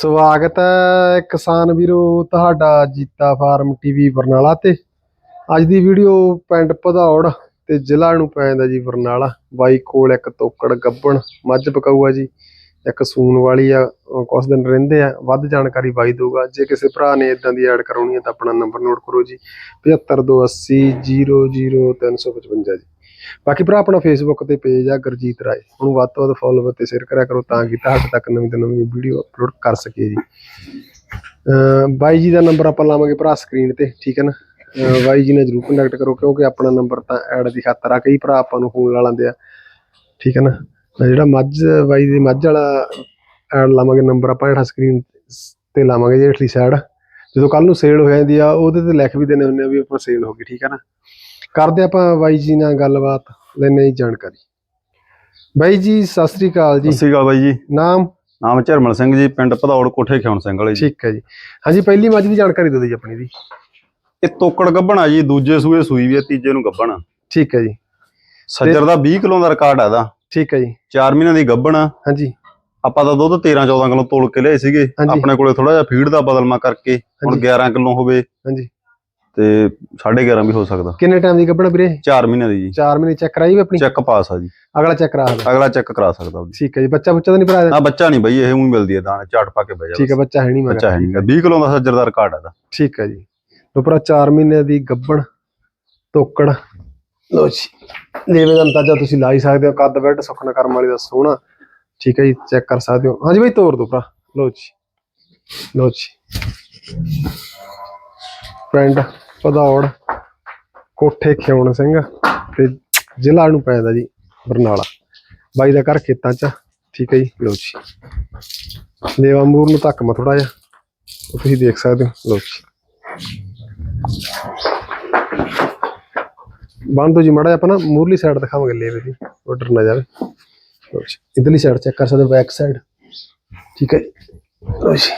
ਸਵਾਗਤ ਹੈ ਕਿਸਾਨ ਵੀਰੋ ਤੁਹਾਡਾ ਜੀਤਾ ਫਾਰਮ ਟੀਵੀ ਬਰਨਾਲਾ ਤੇ। ਅੱਜ ਦੀ ਵੀਡੀਓ ਪਿੰਡ ਭਦੌੜ ਤੇ ਜ਼ਿਲ੍ਹਾ ਨੂੰ ਪੈਂਦਾ ਜੀ ਬਰਨਾਲਾ। ਬਾਈ ਕੋਲ ਇੱਕ ਤੋਕੜ ਗੱਬਣ ਮੱਝ ਪਕਾਊ ਆ ਜੀ, ਇੱਕ ਸੂਣ ਵਾਲੀ ਆ ਅਹ ਕੁਛ ਦਿਨ ਰਹਿੰਦੇ ਆ। ਵੱਧ ਜਾਣਕਾਰੀ ਬਾਈ ਦਊਗਾ। ਜੇ ਕਿਸੇ ਭਰਾ ਨੇ ਇਦਾਂ ਦੀ ਐਡ ਕਰਾਉਣੀ ਹੈ ਤਾਂ ਆਪਣਾ ਨੰਬਰ ਨੋਟ ਕਰੋ ਜੀ 7528 00355 ਜੀ। ਬਾਕੀ ਭਰਾ, ਆਪਣਾ ਫੇਸਬੁੱਕ ਤੇ ਪੇਜ ਆ ਗੁਰਜੀਤ ਰਾਏ। ਉਹਨੂੰ ਵੱਧ ਤੋਂ ਵੱਧ ਫੋਲੋ ਤੇ ਸ਼ੇਅਰ ਕਰਿਆ ਕਰੋ ਤਾਂ ਕਿ ਤੁਹਾਡੇ ਤੱਕ ਨਵੀਂ ਤੋਂ ਨਵੀਂ ਵੀਡੀਓ ਅਪਲੋਡ ਕਰ ਸਕੀਏ ਜੀ। ਬਾਈ ਜੀ ਦਾ ਨੰਬਰ ਆਪਾਂ ਲਾਵਾਂਗੇ ਭਰਾ ਸਕਰੀਨ ਤੇ, ਠੀਕ ਹੈ ਨਾ? ਬਾਈ ਜੀ ਨਾਲ ਜਰੂਰ ਕੰਟੈਕਟ ਕਰੋ, ਕਿਉਂਕਿ ਆਪਣਾ ਨੰਬਰ ਤਾਂ ਐਡ ਦੀ ਖਾਤਰ ਆ। ਕਈ ਭਰਾ ਆਪਾਂ ਨੂੰ ਫੋਨ ਲਾ ਲੈਂਦੇ ਆ, ਠੀਕ ਹੈ ਨਾ? ਜਿਹੜਾ ਮੱਝ, ਬਾਈ ਦੀ ਮੱਝ ਵਾਲਾ ਐਡ ਲਾਵਾਂਗੇ ਨੰਬਰ ਆਪਾਂ, ਜਿਹੜਾ ਸਕਰੀਨ ਤੇ ਲਾਵਾਂਗੇ ਜੀ ਹੇਠਲੀ ਸਾਈਡ। ਜਦੋਂ ਕੱਲ ਨੂੰ ਸੇਲ ਹੋ ਜਾਂਦੀ ਆ, ਉਹਦੇ ਤੇ ਲਿਖ ਵੀ ਦੇਣੇ ਹੁੰਦੇ ਆ ਵੀ ਆਪਾਂ ਸੇਲ ਹੋ ਗਈ, ਠੀਕ ਹੈ ਨਾ? ਕਰਦੇ ਆਪਾਂ ਬਾਈ ਜੀ ਨਾਲ ਗੱਲਬਾਤ ਲੈਣੇ ਜੀ ਜਾਣਕਾਰੀ। ਬਾਈ ਜੀ ਸਤਿ ਸ੍ਰੀ ਅਕਾਲ ਜੀ। ਸਤਿ ਸ਼੍ਰੀ ਅਕਾਲ ਬਾਈ ਜੀ। ਨਾਮ? ਨਾਮ ਝਰਮਲ ਸਿੰਘ ਜੀ ਪਿੰਡ ਭਦੌੜ ਕੋਠੇ ਖਿਆਉਣ ਸਿੰਘ ਵਾਲੇ ਜੀ। ਠੀਕ ਹੈ ਜੀ। ਹਾਂਜੀ ਪਹਿਲੀ ਮੱਝ ਦੀ ਜਾਣਕਾਰੀ ਦਿਓ ਜੀ ਆਪਣੀ ਦੀ। ਇਹ ਤੋਕੜ ਗੱਭਣਾ ਜੀ ਦੂਜੇ ਸੂਏ ਸੂਈ ਵੀ ਹੈ ਤੀਜੇ ਨੂੰ ਗੱਭਣ। ਠੀਕ ਹੈ ਜੀ। ਸੱਜਰ ਦਾ 20 ਕਿਲੋ ਦਾ ਰਿਕਾਰਡ ਇਹਦਾ। ਠੀਕ ਹੈ ਜੀ। 4 ਮਹੀਨਿਆਂ ਦੀ ਗੱਭਣ। ਹਾਂਜੀ। ਆਪਾਂ ਤਾਂ ਦੁੱਧ 13 14 ਕਿਲੋ ਤੋਲ ਕੇ ਲਿਆਏ ਸੀਗੇ। ਆਪਣੇ ਕੋਲੇ ਥੋੜਾ ਜਿਹਾ ਫੀਡ ਦਾ ਬਦਲਮਾ ਕਰਕੇ ਹੁਣ ਹਾਂਜੀ। 11 ਕਿਲੋ ਹੋਵੇ। ਹਾਂਜੀ। ਤੇ 11.5 ਵੀ ਹੋ ਸਕਦਾ। ਕਿੰਨੇ ਟਾਈਮ ਦੀ ਗੱਭਣਾ ਵੀਰੇ? 4 ਮਹੀਨਿਆਂ ਦੀ ਜੀ। 4 ਮਹੀਨੇ ਚੈੱਕ ਕਰਾਈ ਵੀ ਆਪਣੀ? ਚੈੱਕ ਪਾਸ ਆ ਜੀ। ਅਗਲਾ ਚੈੱਕ ਕਰਾ ਦਿਓ ਅਗਲਾ ਚੈੱਕ ਕਰਾ ਸਕਦਾ ਉਹਦੀ ਠੀਕ ਹੈ ਜੀ ਬੱਚਾ ਬੁੱਚਾ ਤਾਂ ਨਹੀਂ ਭਰਾ ਆ ਬੱਚਾ ਨਹੀਂ ਬਈ ਇਹ ਉਹੀ ਮਿਲਦੀ ਹੈ ਦਾਣੇ ਝਾਟ ਪਾ ਕੇ ਬਹਿ ਜਾ ਠੀਕ ਹੈ ਬੱਚਾ ਹੈ ਨਹੀਂ ਮਗਰ ਬੱਚਾ ਹੈ ਨਹੀਂ 20 ਕਿਲੋ ਦਾ ਸੱਜਰ ਦਾ ਰਿਕਾਰਡ ਹੈ ਇਹਦਾ। ਠੀਕ ਹੈ ਜੀ। ਭਰਾ 4 ਮਹੀਨੇ ਦੀ ਗੱਭਣ ਤੋਕੜ। ਲੋ ਜੀ ਲੈਵੇ ਦਾ ਅੰਦਾਜ਼ਾ ਤੁਸੀਂ ਲਾ ਹੀ ਸਕਦੇ ਹੋ ਕੱਦ ਬੈੱਡ ਸੁਖਨਾ ਕਰਮ ਵਾਲੀ ਦਾ ਸੋਹਣਾ। ਠੀਕ ਹੈ ਜੀ ਚੈੱਕ ਕਰ ਸਕਦੇ ਹੋ। ਹਾਂਜੀ ਬਈ ਤੋੜ ਦੋ ਭਰਾ। ਲੋ ਜੀ ਲੋ ਜੀ। ਪਿੰਡ ਪਧੌੜ ਕੋਠੇ ਖਿਆਉਣ ਸਿੰਘ ਤੇ ਜ਼ਿਲ੍ਹਾ ਨੂੰ ਪੈਂਦਾ ਜੀ ਬਰਨਾਲਾ। ਬਾਈ ਦਾ ਘਰ ਖੇਤਾਂ 'ਚ, ਠੀਕ ਹੈ ਜੀ ਲੋ ਜੀ। ਲੇਵਾ ਮੂਰ ਨੂੰ ਧੱਕ ਮਾ ਥੋੜਾ ਜਿਹਾ, ਉਹ ਤੁਸੀਂ ਦੇਖ ਸਕਦੇ ਹੋ ਲੋ ਜੀ। ਬੰਦ ਹੋ ਜੀ ਮੜਾ ਆਪਾਂ ਨਾ ਮੂਰਲੀ ਸਾਈਡ ਦਿਖਾਵਾਂਗੇ ਲੇਵੇ ਦੀ ਆਰਡਰ ਨਾ ਜਾਵੇ। ਲਓ ਇਧਰਲੀ ਸਾਈਡ ਚੈੱਕ ਕਰ ਸਕਦੇ ਹੋ ਬੈਕ ਸਾਈਡ ਠੀਕ ਹੈ ਜੀ।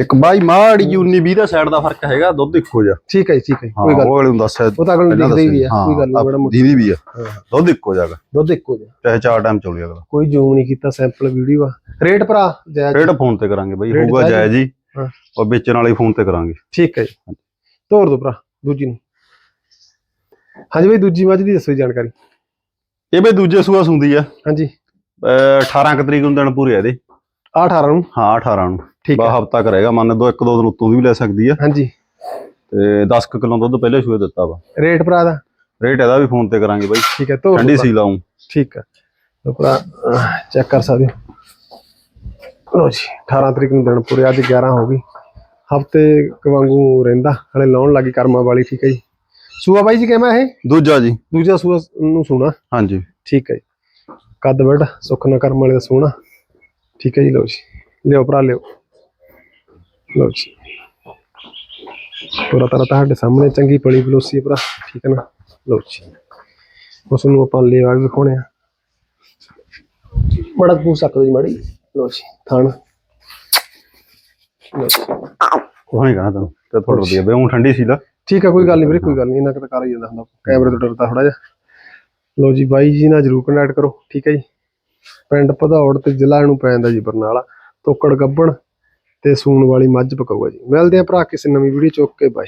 ਇੱਕ ਬਾਈ ਮਾੜੀ 19 20 ਦਾ ਸਾਈਡ ਦਾ ਫ਼ਰਕ ਹੈਗਾ ਦੁੱਧ ਇੱਕੋ ਜਿਹਾ। ਠੀਕ ਹੈ ਜੀ, ਠੀਕ ਹੈ ਜੀ, ਹਾਂ ਕੋਈ ਗੱਲ ਉਹ ਵਾਲੇ ਨੂੰ ਦੱਸਿਆ ਉਹ ਤਾਂ ਅਗਲੇ ਨੂੰ ਦਿਖਦਾ ਹੀ ਆ। ਕੋਈ ਗੱਲ ਨਹੀਂ ਬੜਾ ਮੋਟਾ। ਦੀਦੀ ਵੀ ਆ। ਹਾਂ, ਦੁੱਧ ਇੱਕੋ ਜਾਗਾ ਦੁੱਧ ਇੱਕੋ ਜਿਹਾ। ਚਾਹੇ ਚਾਰ ਟਾਈਮ ਚੋਲੀ ਅਗਲਾ। ਕੋਈ ਜ਼ੂਮ ਨਹੀਂ ਕੀਤਾ ਸੈਂਪਲ ਵੀਡੀਓ ਆ। ਰੇਟ ਭਰਾ ਜਾਇਜ਼ ਰੇਟ ਫੋਨ ਤੇ ਕਰਾਂਗੇ ਬਾਈ ਹੋਊਗਾ ਜਾਇਜ਼ ਜਾਇਜ਼ ਜੀ। ਹਾਂ। ਔਰ ਵੇਚਣ ਵਾਲੇ ਫੋਨ ਤੇ ਕਰਾਂਗੇ। ਠੀਕ ਹੈ ਜੀ। ਤੋਰ ਦੋ ਭਰਾ ਦੂਜੀ ਨੂੰ। ਹਾਂਜੀ ਬਈ ਦੂਜੀ ਮੱਝ ਦੀ ਦੱਸੋ ਜੀ ਜਾਣਕਾਰੀ। ਇਹ ਬਈ ਦੂਜੇ ਸੂਆ ਸੁੰਦੀ ਆ। ਹਾਂਜੀ। ਅਹ 18 ਕੁ ਤਰੀਕ ਨੂੰ ਦਿਨ ਪੂਰੇ ਆ ਇਹਦੇ। ਆਹ 18 ਨੂੰ? ਹਾਂ 18 ਨੂੰ। ਠੀਕ ਹੈ। ਹਫਤਾ ਕਰੇਗਾ ਮੰਨ ਦੋ ਇੱਕ ਦੋ ਦਿਨ ਉੱਤੋਂ ਦੀ ਵੀ ਲੈ ਸਕਦੀ ਆ। ਹਾਂਜੀ। ਤੇ 10 ਕੁ ਕਿਲੋ ਦੁੱਧ ਪਹਿਲੇ ਸੂਏ ਦਿੱਤਾ ਵਾ। ਰੇਟ ਭਰਾ ਦਾ? ਰੇਟ ਇਹਦਾ ਵੀ ਫੋਨ ਤੇ ਕਰਾਂਗੇ ਬਾਈ। ਠੀਕ ਹੈ ਤੋਰ ਠੰਡੀ ਸੀ ਲਾਉਂ ਠੀਕ ਹੈ। ਲਓ ਭਰਾ ਚੈੱਕ ਕਰ ਸਕਦੇ ਹੋ। ਲਓ ਜੀ 18 ਤਰੀਕ ਨੂੰ ਦਿਨ ਪੂਰੇ ਅੱਜ 11 ਹੋ ਗਈ। ਹਫ਼ਤੇ ਵਾਂਗੂ ਰਹਿੰਦਾ ਹਲੇ ਲਾਉਣ ਲੱਗੀ ਕਰਮਾਂ ਵਾਲੀ ਠੀਕ ਹੈ ਜੀ। ਸੂਆ ਬਾਈ ਜੀ ਕਿਵੇਂ ਇਹ? ਦੂਜਾ ਜੀ। ਦੂਜਾ ਸੂਆ ਨੂੰ ਸੋਣਾ? ਹਾਂਜੀ। ਠੀਕ ਹੈ ਕੱਦ ਵੱਡ ਸੁੱਖ ਨਾ ਕਰਮ ਵਾਲੇ ਦਾ ਸੋਹਣਾ ਠੀਕ ਹੈ ਜੀ ਲਓ ਜੀ। ਲਿਓ ਭਰਾ ਲਿਓ। ਲਓ ਜੀ। ਪੂਰਾ ਤਰ੍ਹਾਂ ਤੁਹਾਡੇ ਸਾਹਮਣੇ ਚੰਗੀ ਪਲੀ ਬਲੋਸੀ ਹੈ ਭਰਾ ਠੀਕ ਹੈ ਨਾ? ਲਓ ਜੀ। ਉਸ ਨੂੰ ਆਪਾਂ ਲੇਵਾ ਵੀ ਵਿਖਾਉਣੇ ਆ। ਬੜਾ ਪੂ ਸਕਦੇ ਜੀ ਮਾੜੀ। ਲਓ ਜੀ ਥਣ। ਲਓ ਜੀ। ਉਹ ਨਹੀਂ ਕਹਣਾ ਤੈਨੂੰ ਤੇ ਥੋੜਾ ਵਧੀਆ ਬਈ ਉਹ ਠੰਡੀ ਸੀ ਲਾ ਠੀਕ ਹੈ ਕੋਈ ਗੱਲ ਨਹੀਂ ਵੀਰੇ ਕੋਈ ਗੱਲ ਨਹੀਂ ਇਹਨਾਂ ਕਿਤਾ ਕਰ ਹੀ ਜਾਂਦਾ ਹੁੰਦਾ। ਕੈਮਰੇ ਤੋਂ ਡਰਦਾ ਥੋੜਾ ਜਿਹਾ। ਲੋ ਜੀ ਬਾਈ ਜੀ ਨਾਲ ਜਰੂਰ ਕੰਟੈਕਟ ਕਰੋ ਠੀਕ ਹੈ ਜੀ। ਪਿੰਡ ਭਦੌੜ ਤੇ ਜ਼ਿਲ੍ਹਾ ਨੂੰ ਪੈਂਦਾ ਜੀ ਬਰਨਾਲਾ, ਤੋਕੜ ਗੱਬਣ ਤੇ ਸੂਣ ਵਾਲੀ ਮੱਝ ਪਕਾਊਗਾ ਜੀ। ਮਿਲਦੇ ਆ ਭਰਾ ਕਿਸੇ ਨਵੀਂ ਵੀਡੀਓ ਚੁੱਕ ਕੇ ਬਾਈ